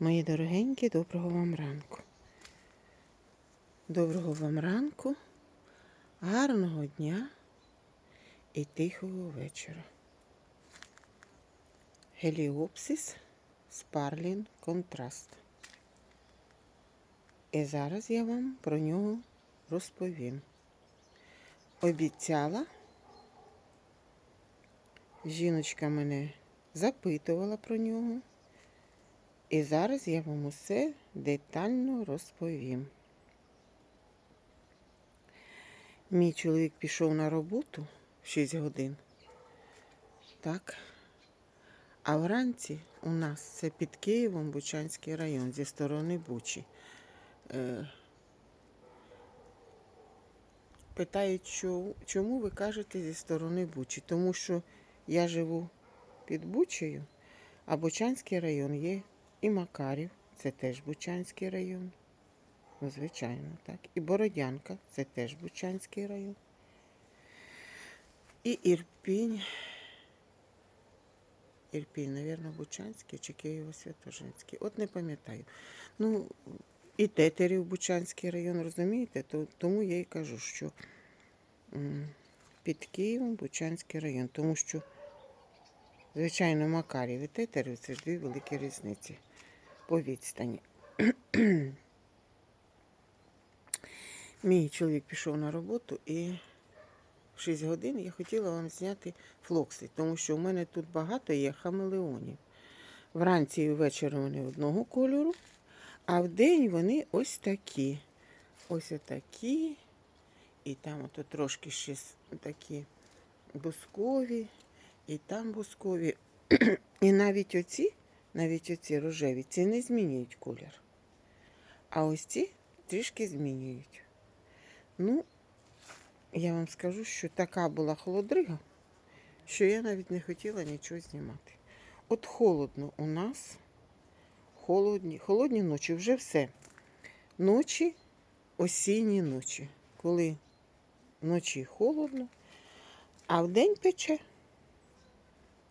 Мої дорогенькі, доброго вам ранку. Доброго вам ранку, гарного дня і тихого вечора. Геліопсис Спарлін Контраст. І зараз я вам про нього розповім. Обіцяла, жіночка мене запитувала про нього. І зараз я вам усе детально розповім. Мій чоловік пішов на роботу в 6 годин. Так. А вранці у нас це під Києвом Бучанський район зі сторони Бучі. Е, питають, чо- чому ви кажете зі сторони Бучі? Тому що я живу під Бучею, а Бучанський район є і Макарів, це теж Бучанський район. Ну, звичайно, так. І Бородянка, це теж Бучанський район. І Ірпінь. Ірпінь, мабуть, Бучанський чи Києво-Святожинський. От не пам'ятаю. Ну, і Тетерів Бучанський район, розумієте? Тому я і кажу, що під Києвом Бучанський район. Тому що, звичайно, Макарів і Тетерів це ж дві великі різниці по відстані. Мій чоловік пішов на роботу і в 6 годин я хотіла вам зняти флокси, тому що у мене тут багато є хамелеонів. Вранці і ввечері вони одного кольору, а вдень вони ось такі. Ось такі. І там ото трошки ще такі бускові, і там бускові. І навіть оці, навіть оці рожеві, ці не змінюють колір. А ось ці трішки змінюють. Ну, я вам скажу, що така була холодрига, що я навіть не хотіла нічого знімати. От холодно у нас, холодні, холодні ночі, вже все. Ночі, осінні ночі, коли вночі холодно, а вдень пече.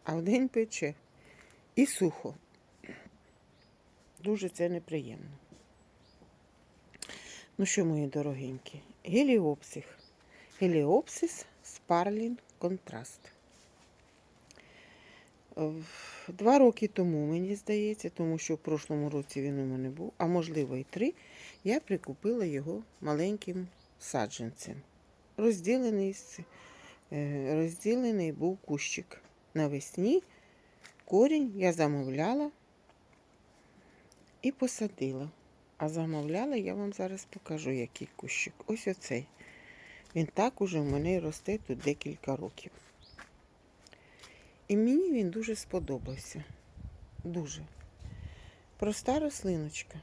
А вдень пече. І сухо. Дуже це неприємно. Ну що, мої дорогенькі, геліопсис. Геліопсис Спарлін Контраст. Е, Два роки тому, мені здається, тому що в прошлому році він у мене був, а можливо і три, я прикупила його маленьким саджанцем. Розділений, е, розділений був кущик. Навесні корінь я замовляла і посадила. А замовляла, я вам зараз покажу, який кущик. Ось оцей. Він так уже в мене росте тут декілька років. І мені він дуже сподобався. Дуже. Проста рослиночка.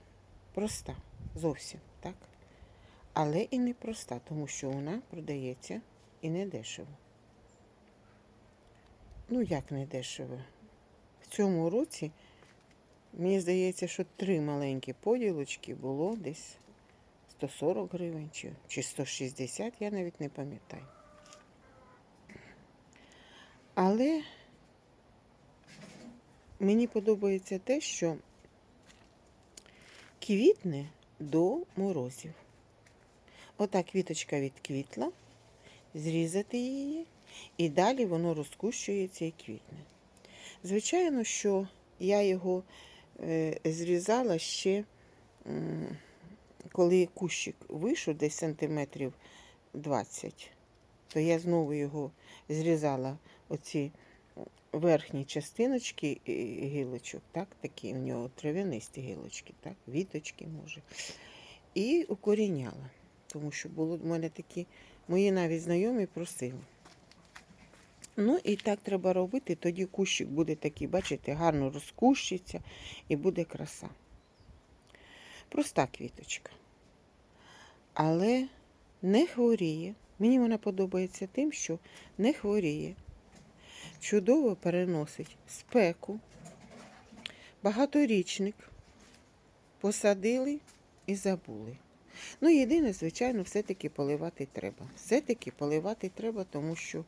Проста. Зовсім, так? Але і не проста, тому що вона продається і не дешево. Ну, як не дешево? В цьому році, мені здається, що три маленькі поділочки було десь 140 гривень чи, чи 160, я навіть не пам'ятаю. Але мені подобається те, що квітне до морозів. Ота квіточка відквітла, зрізати її, і далі воно розкущується і квітне. Звичайно, що я його зрізала ще, коли кущик вийшов десь сантиметрів 20, то я знову його зрізала оці верхні частиночки е, гілочок, так, такі у нього трав'янисті гілочки, так, віточки може. І укоріняла. Тому що було в мене такі, мої навіть знайомі просили. Ну і так треба робити, тоді кущик буде такий, бачите, гарно розкущиться і буде краса. Проста квіточка. Але не хворіє. Мені вона подобається тим, що не хворіє. Чудово переносить спеку, багаторічник. Посадили і забули. Ну, єдине, звичайно, все-таки поливати треба. Все-таки поливати треба, тому що,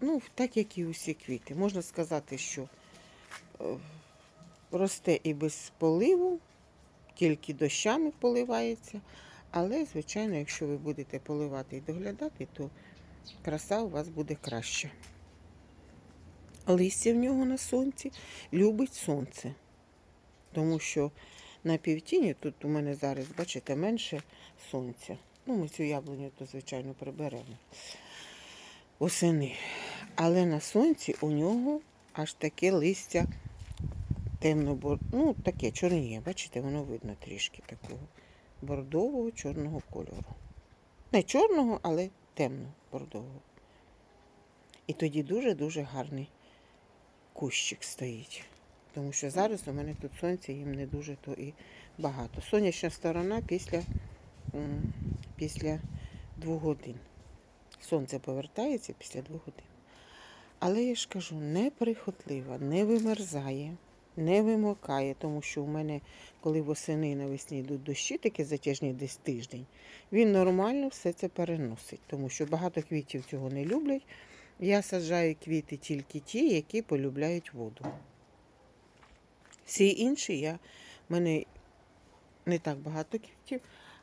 ну, так як і усі квіти. Можна сказати, що е, росте і без поливу, тільки дощами поливається. Але, звичайно, якщо ви будете поливати і доглядати, то краса у вас буде краща. Листя в нього на сонці любить сонце. Тому що на півтіні тут у мене зараз, бачите, менше сонця. Ну, ми цю яблуню, то, звичайно, приберемо осени. Але на сонці у нього аж таке листя темно ну, таке чорніє, бачите, воно видно трішки такого бордового чорного кольору. Не чорного, але темно бордового. І тоді дуже-дуже гарний кущик стоїть. Тому що зараз у мене тут сонця їм не дуже то і багато. Сонячна сторона після, після двох годин. Сонце повертається після двох годин. Але я ж кажу, неприхотлива, не вимерзає, не вимокає, тому що у мене, коли восени навесні йдуть дощі, такі затяжні десь тиждень, він нормально все це переносить, тому що багато квітів цього не люблять. Я саджаю квіти тільки ті, які полюбляють воду. Всі інші я, в мене не так багато квітів,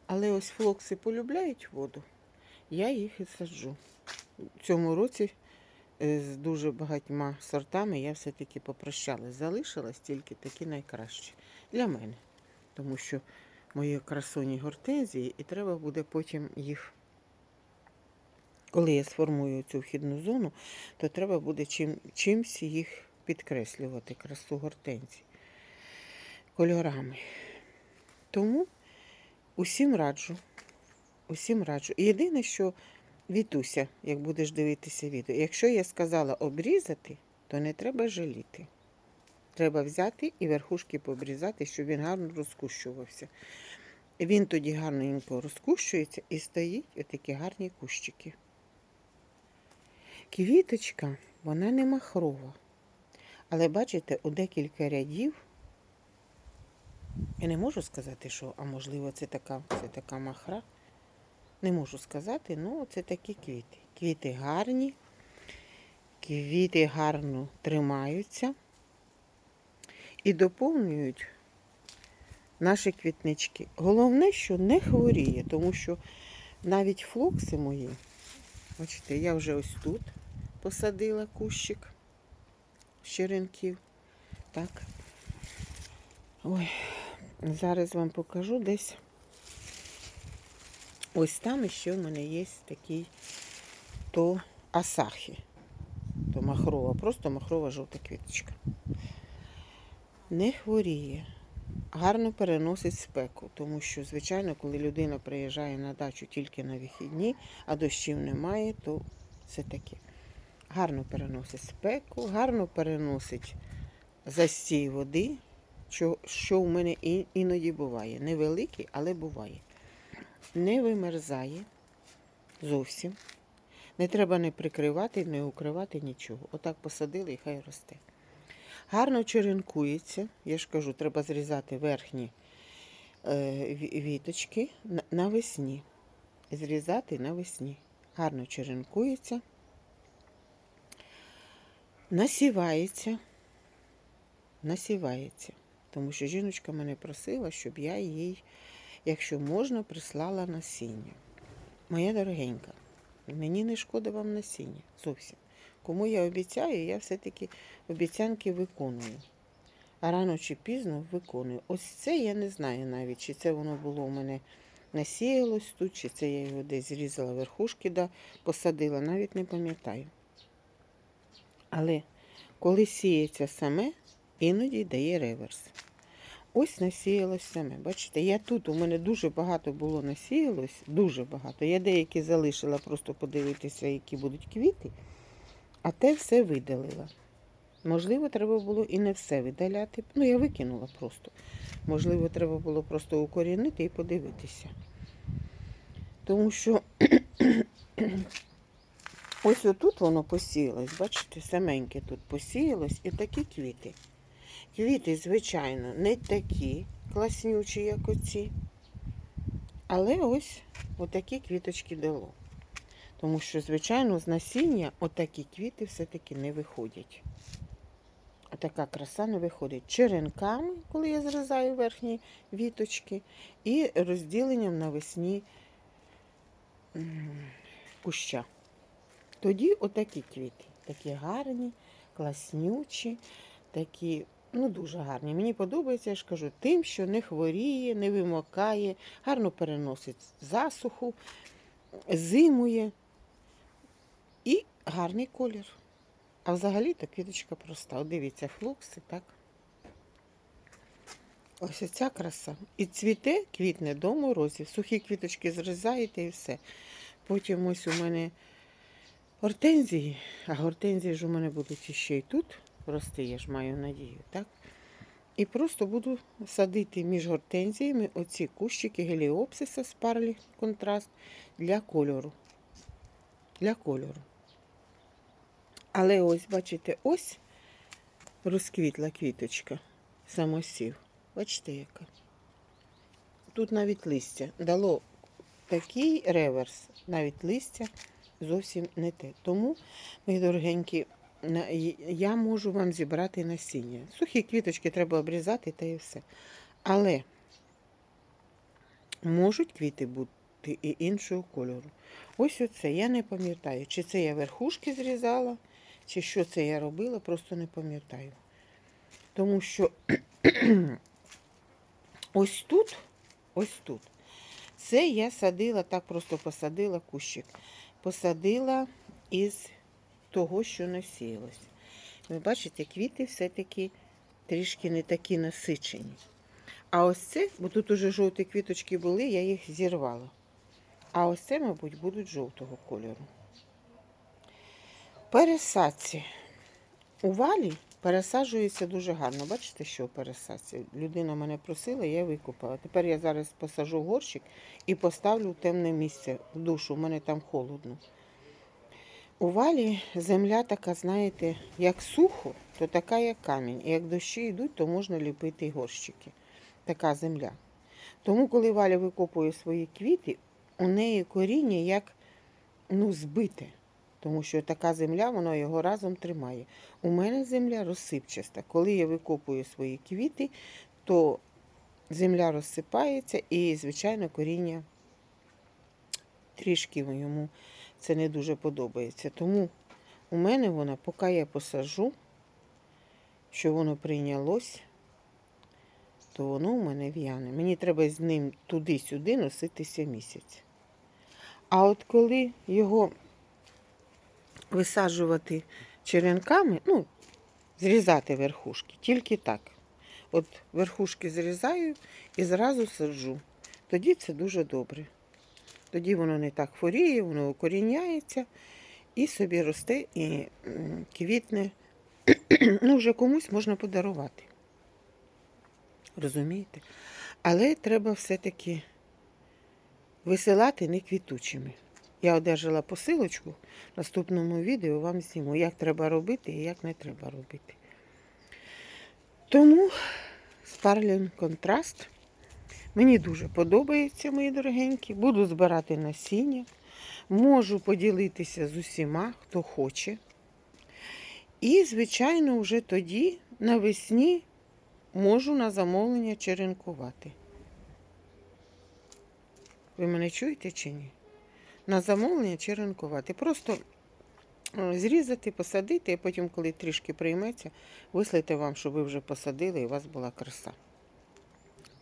але ось флокси полюбляють воду, я їх і саджу. В цьому році е, з дуже багатьма сортами я все-таки попрощалась. Залишилась тільки такі найкращі для мене. Тому що мої красуні гортензії, і треба буде потім їх, коли я сформую цю вхідну зону, то треба буде чим, чимсь їх підкреслювати, красу гортензій кольорами. Тому усім раджу. Усім раджу. Єдине, що Вітуся, як будеш дивитися відео, якщо я сказала обрізати, то не треба жаліти. Треба взяти і верхушки пообрізати, щоб він гарно розкущувався. Він тоді гарненько розкущується і стоїть отакі гарні кущики. Квіточка, вона не махрова. Але бачите, у декілька рядів я не можу сказати, що, а можливо, це така, це така махра. Не можу сказати, ну це такі квіти. Квіти гарні, квіти гарно тримаються і доповнюють наші квітнички. Головне, що не хворіє, тому що навіть флокси мої, бачите, я вже ось тут посадила кущик щеренків. Так. Ой, зараз вам покажу десь. Ось там ще в мене є такий то асахі. То махрова, просто махрова жовта квіточка. Не хворіє, гарно переносить спеку, тому що, звичайно, коли людина приїжджає на дачу тільки на вихідні, а дощів немає, то це таке. Гарно переносить спеку, гарно переносить застій води, що, що у мене іноді буває. Невеликий, але буває не вимерзає зовсім. Не треба не прикривати, не укривати нічого. Отак посадили і хай росте. Гарно черенкується. Я ж кажу, треба зрізати верхні е, віточки навесні. Зрізати навесні. Гарно черенкується, насівається, насівається. Тому що жіночка мене просила, щоб я їй якщо можна, прислала насіння. Моя дорогенька, мені не шкода вам насіння зовсім. Кому я обіцяю, я все-таки обіцянки виконую. А рано чи пізно виконую. Ось це я не знаю навіть, чи це воно було у мене насіялось тут, чи це я його десь зрізала верхушки, да, посадила, навіть не пам'ятаю. Але коли сіється саме, іноді дає реверс. Ось насіялось саме. Бачите, я тут, у мене дуже багато було насіялось, дуже багато. Я деякі залишила просто подивитися, які будуть квіти, а те все видалила. Можливо, треба було і не все видаляти. Ну, я викинула просто. Можливо, треба було просто укорінити і подивитися. Тому що ось отут воно посіялось, бачите, саменьке тут посіялось і такі квіти. Квіти, звичайно, не такі класнючі, як оці. Але ось отакі квіточки дало. Тому що, звичайно, з насіння отакі квіти все-таки не виходять. така краса не виходить. Черенками, коли я зрізаю верхні віточки, і розділенням навесні куща. Тоді отакі квіти, такі гарні, класнючі, такі, ну дуже гарні. Мені подобається, я ж кажу, тим, що не хворіє, не вимокає, гарно переносить засуху, зимує і гарний колір. А взагалі-то квіточка проста. Дивіться, флокси, так. Ось оця краса. І цвіте, квітне до морозів. Сухі квіточки зрізаєте і все. Потім ось у мене гортензії, а гортензії ж у мене будуть іще й тут рости, я ж маю надію, так? І просто буду садити між гортензіями оці кущики геліопсиса спарлі контраст для кольору. Для кольору. Але ось, бачите, ось розквітла квіточка, самосів. Бачите, яка. Тут навіть листя дало такий реверс, навіть листя зовсім не те. Тому, мої дорогенькі, я можу вам зібрати насіння. Сухі квіточки треба обрізати та і все. Але можуть квіти бути і іншого кольору. Ось оце. Я не пам'ятаю, чи це я верхушки зрізала, чи що це я робила, просто не пам'ятаю. Тому що ось тут, ось тут, це я садила, так просто посадила кущик. Посадила із того, що насіялось. Ви бачите, квіти все-таки трішки не такі насичені. А ось це, бо тут уже жовті квіточки були, я їх зірвала. А ось це, мабуть, будуть жовтого кольору. Пересадці. У валі пересаджується дуже гарно. Бачите, що пересадці? Людина мене просила, я викупала. Тепер я зараз посажу горщик і поставлю в темне місце в душу. У мене там холодно. У валі земля така, знаєте, як сухо, то така, як камінь. І як дощі йдуть, то можна ліпити горщики. Така земля. Тому, коли Валя викопує свої квіти, у неї коріння як ну, збите. Тому що така земля, вона його разом тримає. У мене земля розсипчаста. Коли я викопую свої квіти, то земля розсипається і, звичайно, коріння трішки йому це не дуже подобається. Тому у мене вона, поки я посажу, що воно прийнялось, то воно у мене в'яне. Мені треба з ним туди-сюди носитися місяць. А от коли його висаджувати черенками, ну, зрізати верхушки, тільки так. От верхушки зрізаю і зразу саджу. Тоді це дуже добре. Тоді воно не так хворіє, воно укоріняється і собі росте і квітне. ну, вже комусь можна подарувати. Розумієте? Але треба все-таки висилати не квітучими. Я одержала посилочку. В наступному відео вам зніму, як треба робити і як не треба робити. Тому Sparling контраст мені дуже подобається, мої дорогенькі. Буду збирати насіння. Можу поділитися з усіма, хто хоче. І, звичайно, вже тоді навесні можу на замовлення черенкувати. Ви мене чуєте чи ні? На замовлення черенкувати. Просто е, зрізати, посадити, а потім, коли трішки прийметься, вислати вам, щоб ви вже посадили і у вас була краса.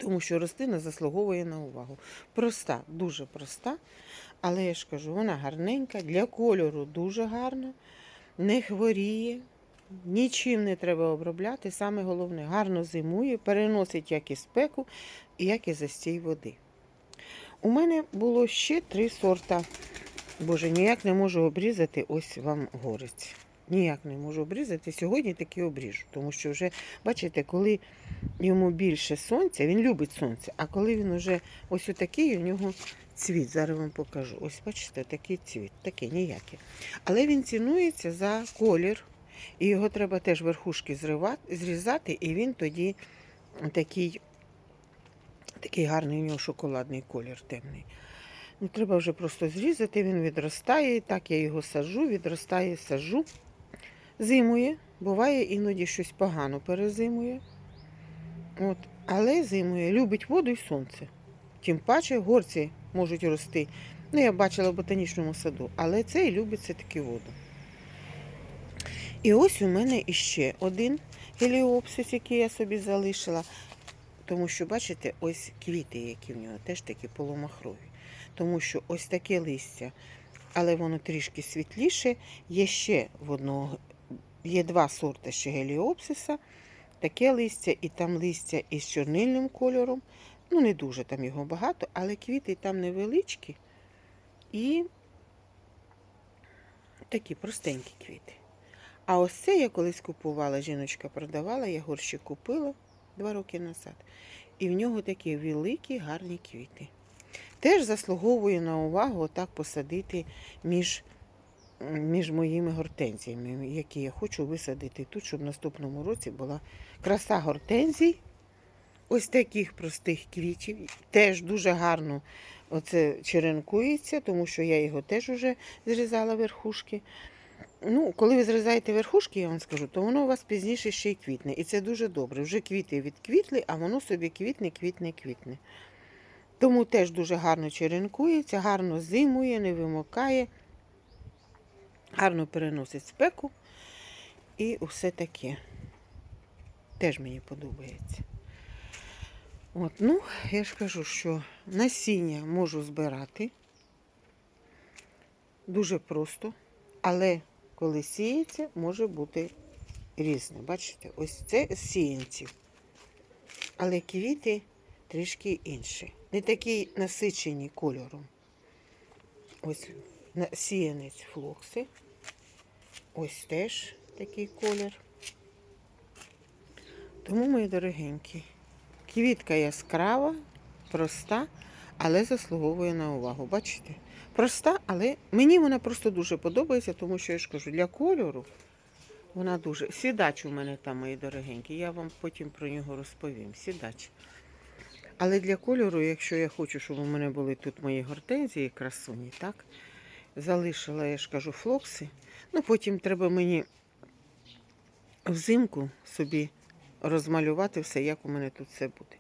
Тому що рослина заслуговує на увагу. Проста, дуже проста, але я ж кажу, вона гарненька, для кольору дуже гарна, не хворіє, нічим не треба обробляти. Саме головне, гарно зимує, переносить як і спеку, як і застій води. У мене було ще три сорта. Боже, ніяк не можу обрізати ось вам горець. Ніяк не можу обрізати. Сьогодні таки обріжу. Тому що вже, бачите, коли йому більше сонця, він любить сонце, а коли він вже ось отакий, у нього цвіт. Зараз вам покажу. Ось бачите, такий цвіт, такий ніякий. Але він цінується за колір. І його треба теж верхушки зривати, зрізати, і він тоді такий, такий гарний у нього шоколадний колір темний. Ну, треба вже просто зрізати, він відростає. Так я його саджу, відростає, саджу. Зимує, Буває іноді щось погано перезимує. От. Але зимує, любить воду і сонце. Тим паче горці можуть рости. Ну, я бачила в ботанічному саду, але цей любить все-таки воду. І ось у мене іще один геліопсис, який я собі залишила. Тому що, бачите, ось квіти, які в нього, теж такі полумахрові. Тому що ось таке листя, але воно трішки світліше. Є ще в одного, є два сорти ще геліопсиса. Таке листя, і там листя із чорнильним кольором. Ну, не дуже там його багато, але квіти там невеличкі і такі простенькі квіти. А ось це я колись купувала, жіночка продавала, я горщик купила два роки назад. І в нього такі великі гарні квіти. Теж заслуговує на увагу отак посадити між, між моїми гортензіями, які я хочу висадити тут, щоб в наступному році була краса гортензій. Ось таких простих квітів. Теж дуже гарно оце черенкується, тому що я його теж вже зрізала верхушки. Ну, коли ви зрізаєте верхушки, я вам скажу, то воно у вас пізніше ще й квітне. І це дуже добре. Вже квіти відквітли, а воно собі квітне, квітне, квітне. Тому теж дуже гарно черенкується, гарно зимує, не вимокає, гарно переносить спеку і все таке. Теж мені подобається. От, ну, я ж кажу, що насіння можу збирати дуже просто, але коли сіється, може бути різне. Бачите, ось це з сіянців. Але квіти трішки інші. Не такі насичені кольором. Ось сіянець флокси. Ось теж такий колір. Тому, мої дорогенькі, квітка яскрава, проста, але заслуговує на увагу. Бачите? Проста, але мені вона просто дуже подобається, тому що я ж кажу, для кольору вона дуже. Сідач у мене там, мої дорогенькі, я вам потім про нього розповім. Сідач. Але для кольору, якщо я хочу, щоб у мене були тут мої гортензії красуні, так? Залишила, я ж кажу, флокси. Ну, потім треба мені взимку собі розмалювати все, як у мене тут все буде.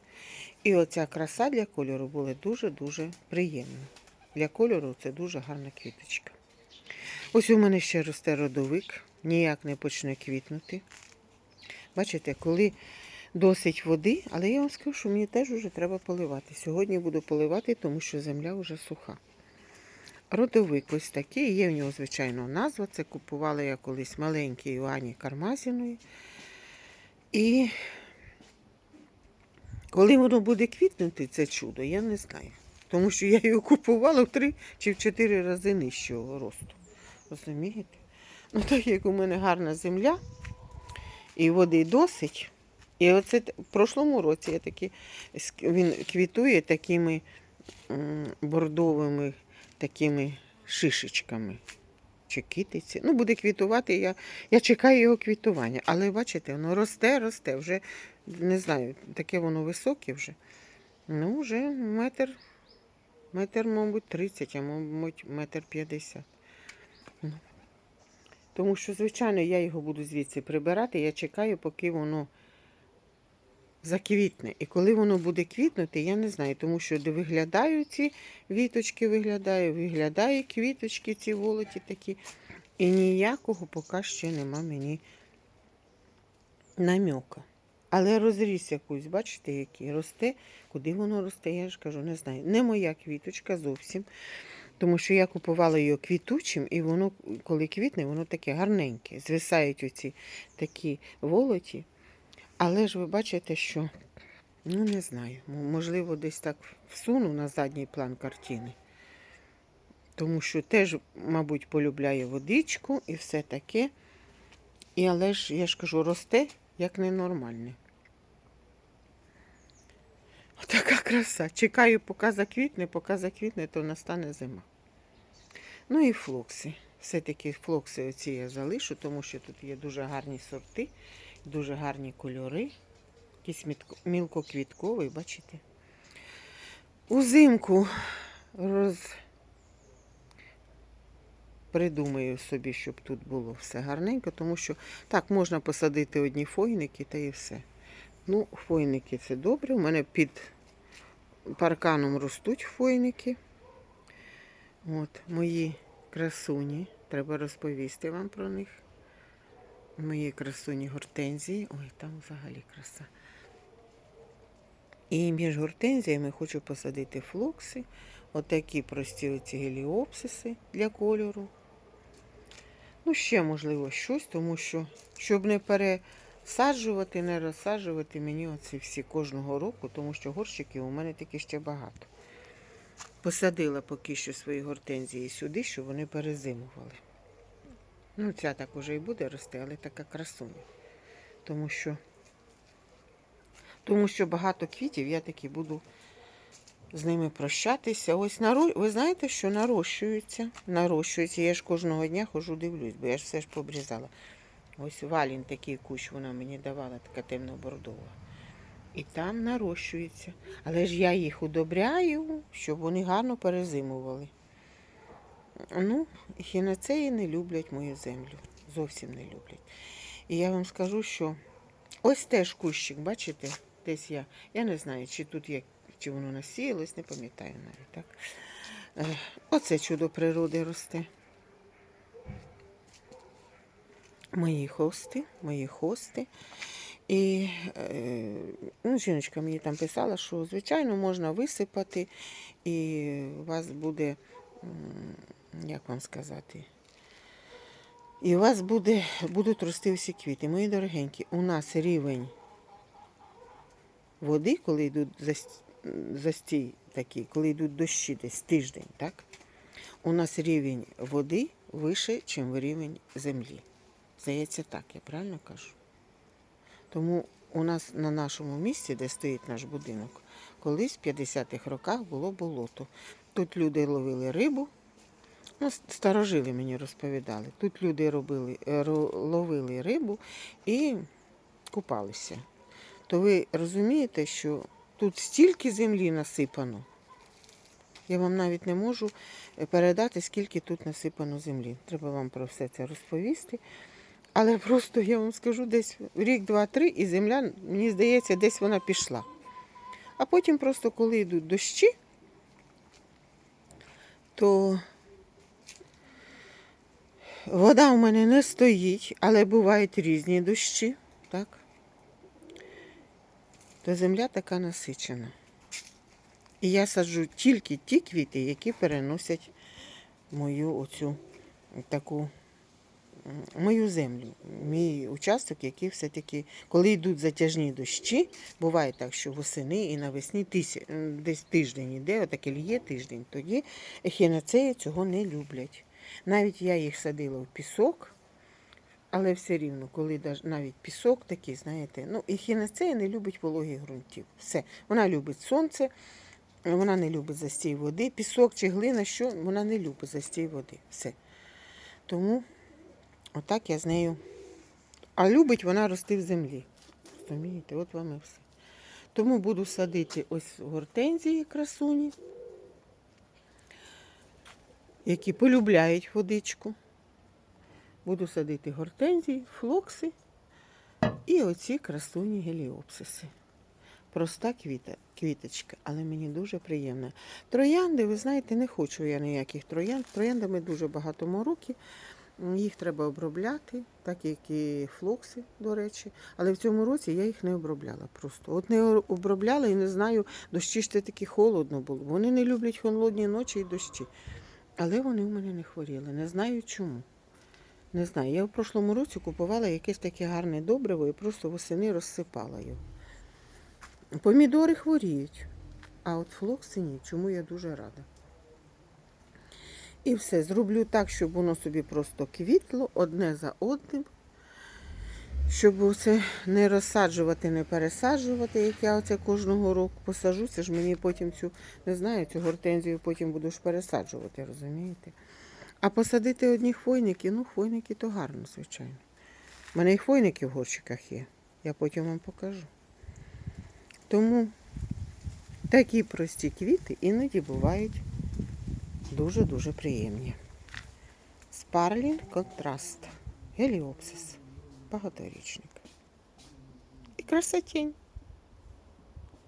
І оця краса для кольору була дуже-дуже приємна. Для кольору це дуже гарна квіточка. Ось у мене ще росте родовик, ніяк не почне квітнути. Бачите, коли досить води, але я вам скажу, що мені теж вже треба поливати. Сьогодні буду поливати, тому що земля вже суха. Родовик ось такий, є в нього, звичайно, назва. Це купувала я колись маленький у Ані Кармазіної. І коли воно буде квітнути, це чудо, я не знаю. Тому що я його купувала в три чи в чотири рази нижчого росту. Розумієте? Ну, так як у мене гарна земля, і води досить. І оце в прошлому році я такі, він квітує такими бордовими такими шишечками. Чи китиці. Ну, буде квітувати. Я, я чекаю його квітування. Але бачите, воно росте, росте. Вже не знаю, таке воно високе вже. Ну, вже метр, метр, мабуть, 30, а мабуть, метр 50. Ну. Тому що, звичайно, я його буду звідси прибирати. Я чекаю, поки воно заквітне. І коли воно буде квітнути, я не знаю, тому що виглядають ці віточки, виглядає, виглядає квіточки, ці волоті такі. І ніякого поки ще нема мені намьока. Але розріс якусь, бачите, який росте. Куди воно росте, я ж кажу, не знаю. Не моя квіточка зовсім. Тому що я купувала її квітучим, і воно, коли квітне, воно таке гарненьке. Звисають оці такі волоті. Але ж ви бачите, що, ну не знаю, можливо, десь так всуну на задній план картини. Тому що теж, мабуть, полюбляє водичку і все таке. І але ж, я ж кажу, росте як ненормальне. Така краса. Чекаю, поки заквітне, поки заквітне, то настане зима. Ну і флокси. Все-таки флокси оці я залишу, тому що тут є дуже гарні сорти, дуже гарні кольори. Якийсь мілкоквітковий, бачите? Узимку роз... придумаю собі, щоб тут було все гарненько, тому що так, можна посадити одні фойники та і все. Ну, фойники це добре. У мене під парканом ростуть фойники. От, мої красуні. Треба розповісти вам про них. Мої красуні гортензії. Ой, там взагалі краса. І між гортензіями хочу посадити флокси, отакі прості оці геліопсиси для кольору. Ну, ще, можливо, щось, тому що, щоб не пересаджувати, не розсаджувати мені оці всі кожного року, тому що горщиків у мене таки ще багато. Посадила поки що свої гортензії сюди, щоб вони перезимували. Ну, ця так уже і буде рости, але така красуня. Тому що, тому що багато квітів я таки буду з ними прощатися. Ось наро... ви знаєте, що нарощуються. Нарощуються. Я ж кожного дня хожу, дивлюсь, бо я ж все ж пообрізала. Ось валін такий кущ вона мені давала, така темно-бордова. І там нарощується. Але ж я їх удобряю, щоб вони гарно перезимували. Ну, хінацеї не люблять мою землю. Зовсім не люблять. І я вам скажу, що ось теж кущик, бачите, десь я. Я не знаю, чи тут є, чи воно насіялось, не пам'ятаю навіть. так. Е, Оце чудо природи росте. Мої хости, мої хости. І е, ну, жіночка мені там писала, що звичайно можна висипати, і у вас буде, як вам сказати, і у вас буде, будуть рости всі квіти. Мої дорогенькі, у нас рівень води, коли йдуть зас- застій такий, коли йдуть дощі десь тиждень, так? У нас рівень води вище, ніж рівень землі. Здається, так, я правильно кажу? Тому у нас на нашому місці, де стоїть наш будинок, колись в 50-х роках було болото. Тут люди ловили рибу. Ну, старожили мені розповідали. Тут люди робили, е, ловили рибу і купалися. То ви розумієте, що тут стільки землі насипано. Я вам навіть не можу е, передати, скільки тут насипано землі. Треба вам про все це розповісти. Але просто я вам скажу, десь рік, два, три, і земля, мені здається, десь вона пішла. А потім просто, коли йдуть дощі, то вода у мене не стоїть, але бувають різні дощі, так? То земля така насичена. І я саджу тільки ті квіти, які переносять мою оцю таку мою землю, мій участок, який все-таки, коли йдуть затяжні дощі, буває так, що восени і навесні тисі, десь тиждень іде, отаке лє тиждень, тоді ехінацеї цього не люблять. Навіть я їх садила в пісок, але все рівно, коли навіть пісок такий, знаєте, ну ехінацея не любить вологих ґрунтів. Все. Вона любить сонце, вона не любить застій води, пісок чи глина, що вона не любить застій води. Все. Тому отак я з нею. А любить вона рости в землі. Розумієте, от вам і все. Тому буду садити ось гортензії красуні, які полюбляють водичку. Буду садити гортензії, флокси і оці красуні геліопсиси. Проста квіта, квіточка, але мені дуже приємна. Троянди, ви знаєте, не хочу я ніяких троянд. Трояндами дуже багато мороки. Їх треба обробляти, так як і флокси, до речі. Але в цьому році я їх не обробляла просто. От не обробляла і не знаю, дощі ж це таки холодно було. Вони не люблять холодні ночі і дощі. Але вони в мене не хворіли. Не знаю чому. Не знаю. Я в прошлому році купувала якесь таке гарне добриво і просто восени розсипала його. Помідори хворіють, а от флокси ні. Чому я дуже рада. І все, зроблю так, щоб воно собі просто квітло одне за одним. Щоб оце не розсаджувати, не пересаджувати, як я оце кожного року посажу. Це ж мені потім цю, не знаю, цю гортензію потім буду ж пересаджувати, розумієте? А посадити одні хвойники, ну, хвойники то гарно, звичайно. У мене і хвойники в горщиках є. Я потім вам покажу. Тому такі прості квіти іноді бувають дуже-дуже приємні. Спарлін контраст. Геліопсис. Багаторічник. І красотінь.